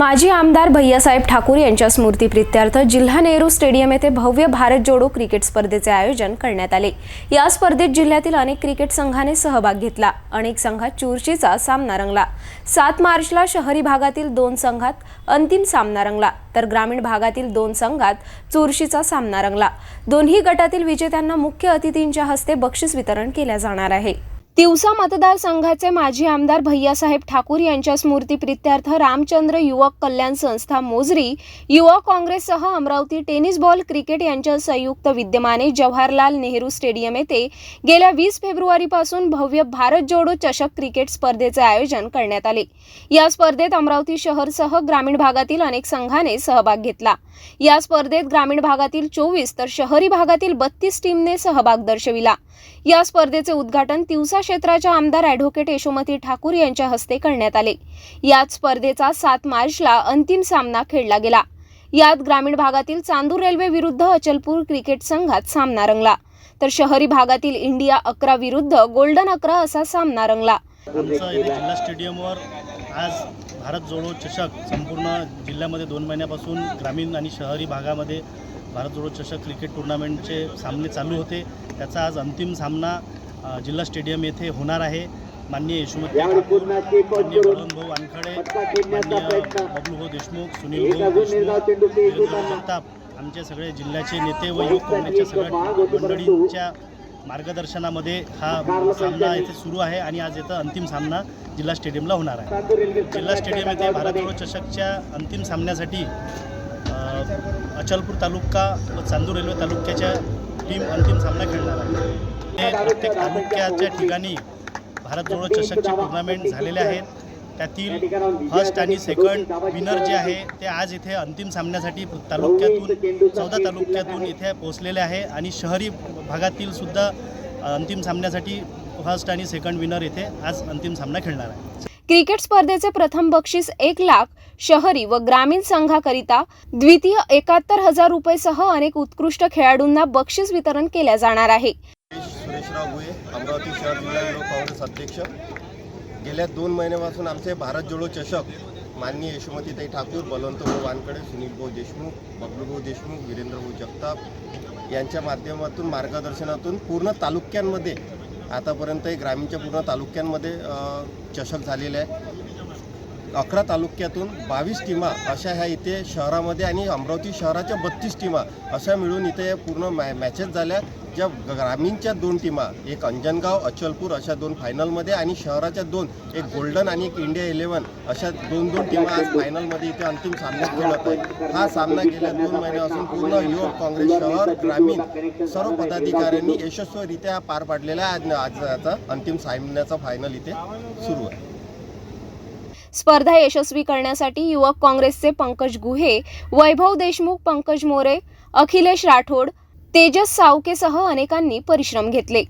माजी आमदार भैयासाहेब ठाकूर यांच्या स्मृतीप्रित्यर्थ जिल्हा नेहरू स्टेडियम येथे भव्य भारत जोडो क्रिकेट स्पर्धेचे आयोजन करण्यात आले. या स्पर्धेत जिल्ह्यातील अनेक क्रिकेट संघाने सहभाग घेतला. अनेक संघात चुरशीचा सामना रंगला. सात मार्चला शहरी भागातील दोन संघात अंतिम सामना रंगला तर ग्रामीण भागातील दोन संघात चुरशीचा सामना रंगला. दोन्ही गटातील विजेत्यांना मुख्य अतिथींच्या हस्ते बक्षीस वितरण केल्या जाणार आहे. तिवसा मतदारसंघाचे माजी आमदार भैयासाहेब ठाकूर यांच्या स्मृतीप्रित्यर्थ रामचंद्र युवक कल्याण संस्था मोजरी युवा काँग्रेससह अमरावती टेनिस बॉल क्रिकेट यांच्या संयुक्त विद्यमाने जवाहरलाल नेहरू स्टेडियम येथे गेल्या वीस फेब्रुवारीपासून भव्य भारत जोडो चषक क्रिकेट स्पर्धेचे आयोजन करण्यात आले. या स्पर्धेत अमरावती शहरसह ग्रामीण भागातील अनेक संघाने सहभाग घेतला. या स्पर्धेत ग्रामीण भागातील चोवीस तर शहरी भागातील बत्तीस टीमने सहभाग दर्शविला. या स्पर्धेचे उद्घाटन तिवसा क्षेत्राच्या आमदार ॲडव्होकेट यशोमती ठाकूर यांच्या हस्ते करण्यात आले. याच स्पर्धेचा सात मार्चला अंतिम सामना खेळला गेला. यात ग्रामीण भागातील चांदूर रेल्वे विरुद्ध अचलपूर क्रिकेट संघात सामना रंगला. तर शहरी भागातील इंडिया अकरा विरुद्ध गोल्डन अकरा असा सामना रंगला. जिल्हा स्टेडियमवर आज भारत जोडो चषक संपूर्ण जिल्ह्यामध्ये दोन महिन्यापासून ग्रामीण आणि शहरी भागामध्ये भारत जोडो चषक क्रिकेट टुर्नामेंटचे सामने चालू होते. त्याचा आज अंतिम सामना जिल्हा स्टेडियम येथे होणार आहे. माननीय यशोमती माननीय भाऊ वानखडे माननीय बबलू देशमुख सुनील भाऊ देशमुख जगताप आमचे सगळे जिल्ह्याचे नेते व युवक काँग्रेसच्या सगळ्या मंडळींच्या मार्गदर्शनामध्ये हा सामना इथे सुरू आहे आणि आज इथं अंतिम सामना जिल्हा स्टेडियमला होणार आहे. जिल्हा स्टेडियम येथे भारत चषकच्या अंतिम सामन्यासाठी अचलपूर तालुका व चांदूर रेल्वे तालुक्याच्या टीम अंतिम सामना खेळणार आहे. हे प्रत्येक तालुक्याच्या ठिकाणी भारत जोडो चषकचे टुर्नामेंट झालेले आहेत. त्यातील फर्स्ट आणि सेकंड विनर जे आहे ते आज इथे अंतिम सामन्यासाठी तालुक्यातून चौदा तालुक्यातून इथे पोहोचलेले आहे. आणि शहरी भागातील सुद्धा अंतिम सामन्यासाठी फर्स्ट आणि सेकंड विनर इथे आज अंतिम सामना खेळणार आहे. क्रिकेट स्पर्धेचे प्रथम बक्षीस एक लाख शहरी व ग्रामीण संघाकरिता द्वितीय एकाहत्तर हजार रुपयेसह अनेक उत्कृष्ट खेळाडूंना बक्षीस वितरण केल्या जाणार आहे. यशराव भुये अमरावती शहर जिल्हा युवक काँग्रेस अध्यक्ष. गेल्या दोन महिन्यापासून आमचे भारत जोडो चषक माननीय यशोमतीताई ठाकूर बलवंतभाऊ वानकडे सुनीलभाऊ देशमुख बबलूभाऊ देशमुख वीरेंद्रभाऊ जगताप यांच्या माध्यमातून मार्गदर्शनातून पूर्ण तालुक्यांमध्ये आतापर्यंत ग्रामीणच्या पूर्ण तालुक्यांमध्ये चषक झालेले आहे. अकरा तालुक्यातून बावीस टीमा अशा ह्या इथे शहरामध्ये आणि अमरावती शहराच्या बत्तीस टीमा अशा मिळून इथे पूर्ण मॅ मॅचेस झाल्या. ज्या ग्रामीणच्या दोन टीमा एक अंजनगाव अचलपूर अशा दोन फायनलमध्ये आणि शहराच्या दोन एक गोल्डन आणि एक इंडिया इलेव्हन अशा दोन दोन टीमा आज फायनलमध्ये इथे अंतिम सामना खेळत आहे हा सामना गेल्या दोन महिन्यापासून पूर्ण युवक काँग्रेस शहर ग्रामीण सर्व पदाधिकाऱ्यांनी यशस्वीरित्या पार पाडलेला आहे. आज आज याचा अंतिम सामन्याचा फायनल इथे सुरू आहे. स्पर्धा यशस्वी करण्यासाठी युवक काँग्रेसचे पंकज गुहे वैभव देशमुख पंकज मोरे अखिलेश राठोड तेजस सावकेसह अनेकांनी परिश्रम घेतले.